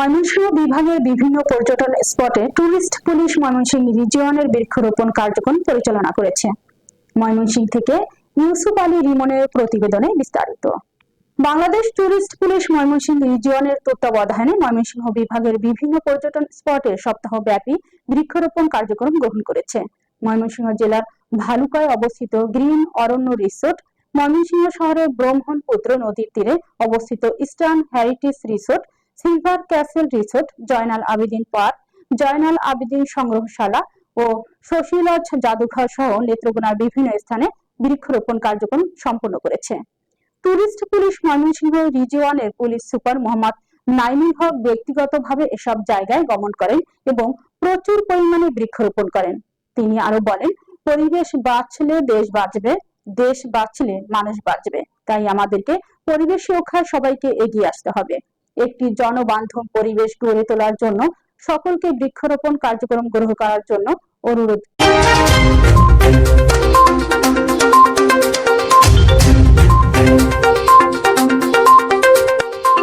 ময়মনসিংহ বিভাগের বিভিন্ন পর্যটন স্পটে টুরিস্ট পুলিশ ময়মনসিংহ রিজিয়নের বৃক্ষরোপণ কার্যক্রম পরিচালনা করেছে। ময়মনসিংহ থেকে ইউসুফ আলী রিমনের প্রতিবেদনে বিস্তারিত। বাংলাদেশ টুরিস্ট পুলিশ ময়মনসিংহ রিজিয়নের তত্ত্বাবধানে ময়মনসিংহ বিভাগের বিভিন্ন পর্যটন স্পটে সপ্তাহব্যাপী বৃক্ষরোপণ কার্যক্রম গ্রহণ করেছে। ময়মনসিংহ জেলার ভালুকায় অবস্থিত গ্রিন অরণ্য রিসোর্ট, ময়মনসিংহ শহরের ব্রহ্মণপুত্র নদীর তীরে অবস্থিত eastern heritage resort silver castle resort, Joynal Abedin park, Joynal Abedin সংগ্রহশালা ও শশীলজ জাদুঘর সহ নেত্রকোনার বিভিন্ন স্থানে বৃক্ষরোপণ কার্যক্রম সম্পন্ন করেছে। টুরিস্ট পুলিশ ময়মনসিংহ রিজিওয়ানের পুলিশ সুপার মোহাম্মদ নাইমুল হক ব্যক্তিগতভাবে এসব জায়গায় গমন করেন এবং প্রচুর পরিমাণে বৃক্ষরোপণ করেন। তিনি আরও বলেন, পরিবেশ বাঁচলে দেশ বাঁচবে, দেশ বাঁচলে মানুষ বাঁচবে। তাই আমাদেরকে পরিবেশ রক্ষায় সবাইকে এগিয়ে আসতে হবে। একটি জনবান্ধব পরিবেশ গড়ে তোলার জন্য সকলকে বৃক্ষরোপণ কার্যক্রম গ্রহণ করার জন্য অনুরোধ।